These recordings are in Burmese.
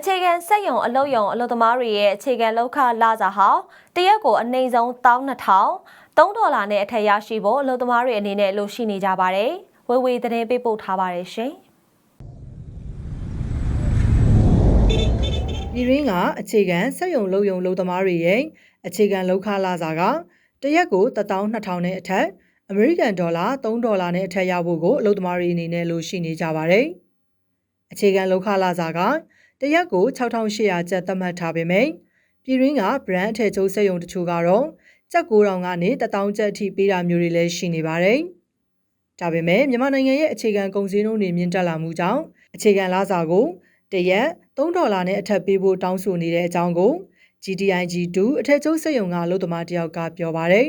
အခြေခံစက်ရုံအလုပ်ရုံအလုပ်သမားတွေရဲ့အခြေခံလောက်ခလစာဟာတရက်ကိုအနည်းဆုံး12000 3ဒေါ်လာနဲ့အထက်ရရှိဖို့အလုပ်သမားတွေအနေနဲ့လိုရှိနေကြပါတယ်။ဝေဝေသတင်းပေးပို့ထားပါတယ်ရှင်။ပြည်ရင်းကအခြေခံစက်ရုံလုံယုံလုံသမားတွေရဲ့အခြေခံလောက်ခလာစာကတရက်ကို12000နဲ့အထက်အမေရိကန်ဒေါ်လာ3ဒေါ်လာနဲ့အထက်ရဖို့ကိုအလုပ်သမားတွေအနေနဲ့လိုရှိနေကြပါတယ်။အခြေခံလောက်ခလာစာက တရက်ကို6800ကျပ်သတ်မှတ်ထားပေမယ့်ပြည်ရင်းက brand အထည်ချုပ်စက်ရုံတချို့ကတော့ကျပ်9000ကနေ1000ကျပ်အထိပေးတာမျိုးတွေလည်းရှိနေပါတယ်။ဒါပေမဲ့မြန်မာနိုင်ငံရဲ့အခြေခံကုန်စည်နှုန်းတွေမြင့်တက်လာမှုကြောင့်အခြေခံလစာကိုတရက်3ဒေါ်လာနဲ့အထက်ပေးဖို့တောင်းဆိုနေတဲ့အကြောင်းကို GTIG2 အထက်ကျုပ်စက်ရုံကအလုပ်သမားတယောက်ကပြောပါတယ်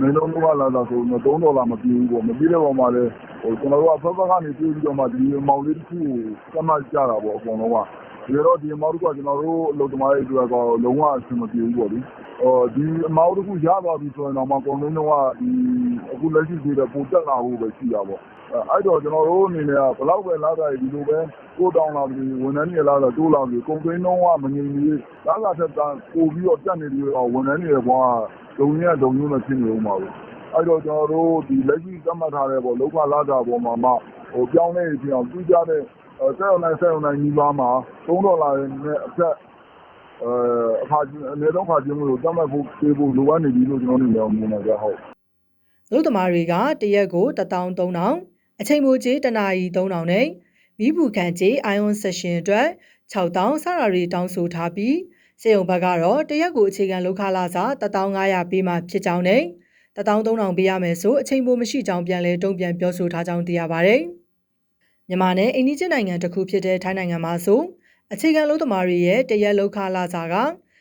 မင်းတို့ကလာတာဆိုတော့3ဒေါ်လာမပြည့်ဘူးပေါ့မပြည့်တဲ့ပုံမှာလဲဟိုကျွန်တော်တို့ကဖက်ဖက်ကနေပြေးပြီးတော့မှဒီအမောင်လေးတစ်ခုကိုသတ်မှတ်ကြတာပေါ့အကုန်လုံးကဒီတော့ဒီအမောင်တစ်ခုကကျွန်တော်တို့အလုပ်သမားတွေအတွက်ကတော့လုံးဝအဆင်မပြေဘူးပေါ့လေဟောဒီအမောင်တစ်ခုရသွားပြီဆိုရင်တော့မှအကုန်လုံးတော့ဒီအခုလက်ရှိသေးတဲ့ပိုတက်လာဖို့ပဲရှိတာပေါ့အဲ့တော့ကျွန်တော်တို့အနေနဲ့ကဘလောက်ပဲလာတာဒီလိုပဲကိုတောင်းလာပြီးဝန်ထမ်းတွေလာတာတိုးလာပြီးကုန်သိန်းလုံးကမငြိမ်ဘူးလာလာထက်ပို့ပြီးတော့တက်နေပြီးတော့ဝန်ထမ်းတွေဘွား ဒုံရဒုံညွန်းနဲ့ဖြစ်နေဦးမှာပဲအဲ့တော့ကျွန်တော်တို့ဒီလက်ရှိသတ်မှတ်ထားတဲ့ပေါ့လောကလာတာပေါ်မှာမှဟိုပြောင်းနေပြီးအောင်ပြကြတဲ့ဆက်ရုံနိုင်ဆက်ရုံနိုင်ညီပါမှာ3ဒေါ်လာနဲ့အထက်အဲအခါချင်းအနည်းဆုံးခါချင်းလို့သတ်မှတ်ဖို့ပေးဖို့လိုအပ်နေပြီလို့ကျွန်တော်အနေနဲ့မြင်နေကြဟုတ်။အလုပ်သမားတွေကတရက်ကို13000အချိန်မိုးကြေးတနာရီ3000နဲ့မိဘူးခံကြေး ion session အတွက်6000စတာတွေတောင်းဆိုထားပြီး စေယုံဘက်ကတော့တရက်ကိုအခြေခံလောက်ခလာစာ1500ပေးမှဖြစ်ကြောင်းနဲ့13000ပေးရမယ်ဆိုအချိန်ပိုမရှိကြောင်းပြန်လဲတုံ့ပြန်ပြောဆိုထားကြောင်းသိရပါတယ်။မြန်မာနဲ့အိန္ဒိယနိုင်ငံတစ်ခုဖြစ်တဲ့ထိုင်းနိုင်ငံမှာဆိုအခြေခံလုံသမားတွေရဲ့တရက်လောက်ခလာစာက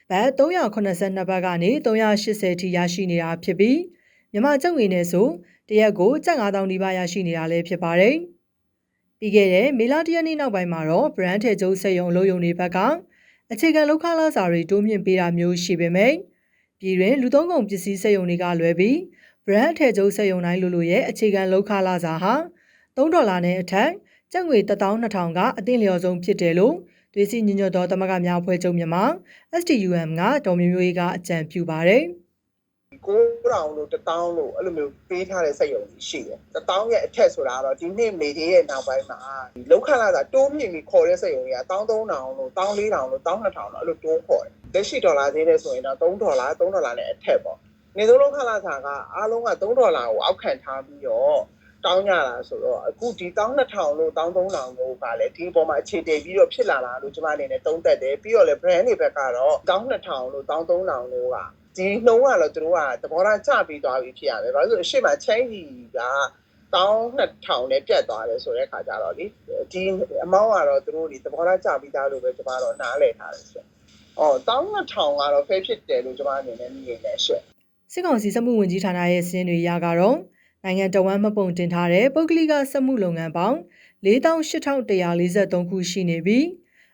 ဘတ်382ဘတ်ကနေ380ထိရရှိနေတာဖြစ်ပြီးမြန်မာကျပ်ငွေနဲ့ဆိုတရက်ကိုကျပ်9000နီးပါးရရှိနေတာလည်းဖြစ်ပါတယ်။ပြီးခဲ့တဲ့မေလတရက်နေ့နောက်ပိုင်းမှာတော့ brand ထဲကျုပ်စက်ရုံအလုပ်ရုံတွေဘက်က အခြေခံလောက်ခလာစာတွေတိုးမြင့်ပေးတာမျိုးရှိပေမဲ့ပြည်တွင်လူသုံးကုန်ပစ္စည်းစက်ရုံတွေကလွဲပြီး brand ထဲကျုပ်စက်ရုံတိုင်းလိုလိုရဲ့အခြေခံလောက်ခလာစာဟာ3ဒေါ်လာနဲ့အထက်ကျပ်ငွေ12000ကအသင့်လျော်ဆုံးဖြစ်တယ်လို့သွေးစည်းညီညွတ်သောတမကများအဖွဲ့ချုပ်မြန်မာ STUM ကဒေါ်မျိုးမျိုးကအကြံပြုပါတယ်။ 9000လို့1000လို့အဲ့လိုမျိုးပေးထားတဲ့စက်ရုံကြီးရှိတယ်။1000ရဲ့အထက်ဆိုတာကတော့ဒီနှစ်မေသေးရဲ့နောက်ပိုင်းမှာဒီလောက်ခလာတာတိုးမြင့်ပြီးခေါ်တဲ့စက်ရုံကြီးက13000လို့14000လို့12000လို့အဲ့လိုတိုးခေါ်တယ်။လက်ရှိဒေါ်လာဈေးနဲ့ဆိုရင်တော့3ဒေါ်လာ3ဒေါ်လာနဲ့အထက်ပေါ့။နေသုံးလောက်ခလာစာကအားလုံးက3ဒေါ်လာကိုအောက်ခံထားပြီးတော့တောင်းကြတာဆိုတော့အခုဒီ12000လို့13000လို့ကလည်းဒီအပေါ်မှာအခြေတည်ပြီးတော့ဖြစ်လာတာလို့ကျွန်မအနေနဲ့သုံးသပ်တယ်ပြီးတော့လည်း brand တွေဘက်ကတော့12000လို့13000လို့က ဒီနှုံးကတော့သူတို့ကသဘောထားကျပြီးသွားပြီဖြစ်ရမယ်။ဘာလို့လဲဆိုတော့အရှိမချင်းကြီးက12000နဲ့ပြတ်သွားတယ်ဆိုတဲ့ခါကျတော့လေဒီအမောင်းကတော့သူတို့ဒီသဘောထားကျပြီးသားလို့ပဲကျွန်မတော့နားလည်ထားတယ်ဆို။အော်12000ကတော့ဖဲဖြစ်တယ်လို့ကျွန်မအနေနဲ့မြင်နေရှင့်စစ်ကောင်စီစက်မှုဝန်ကြီးဌာနရဲ့စည်းတွေရကတော့နိုင်ငံတော်ဝန်မှတ်ပုံတင်ထားတဲ့ပုဂ္ဂလိကစက်မှုလုပ်ငန်းပေါင်း48,143ခုရှိနေပြီး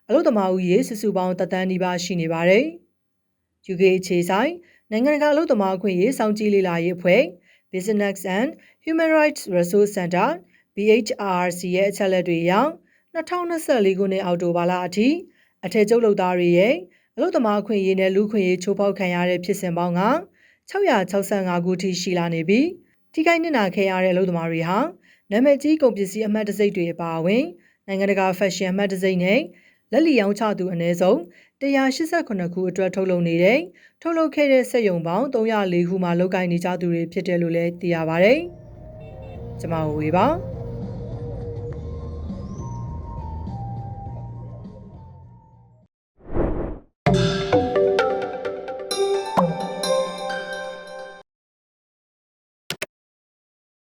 အလို့သမားဦးရေစုစုပေါင်းတသန်းနီးပါးရှိနေပါတယ်။ UK အခြေဆိုင်နိုင်ငံတကာအလို့သမားအခွင့်အရေးစောင့်ကြည့်လေ့လာရေးအဖွဲ့ Business and Human Rights Resource Center BHRC ရဲ့အချက်အလက်တွေအရ2024ခုနှစ်အောက်တိုဘာလအထိအထက်ကျုပ်လုပ်သားတွေရဲ့အလို့သမားအခွင့်အရေးနဲ့လူခွင့်ရေးချိုးဖောက်ခံရတဲ့ဖြစ်စဉ်ပေါင်းက665ခုထိရှိလာနေပြီးထိခိုက်နစ်နာခဲ့ရတဲ့အလုပ်သမားတွေဟာနာမည်ကြီးကုန်ပစ္စည်းအမှတ်တစိမ့်တွေအပါအဝင်နိုင်ငံတကာဖက်ရှင်အမှတ်တစိမ့်နဲ့ လက်လီရောင်းချသူအနည်းဆုံး189ခုအတွက်ထုတ်လုပ်နေတဲ့ထုတ်လုပ်ခဲ့တဲ့စက်ရုံပေါင်း304ခုမှာလုပ်ကိုင်နေကြသူတွေဖြစ်တယ်လို့လည်းသိရပါဗျ။ကျွန်မဝေပါ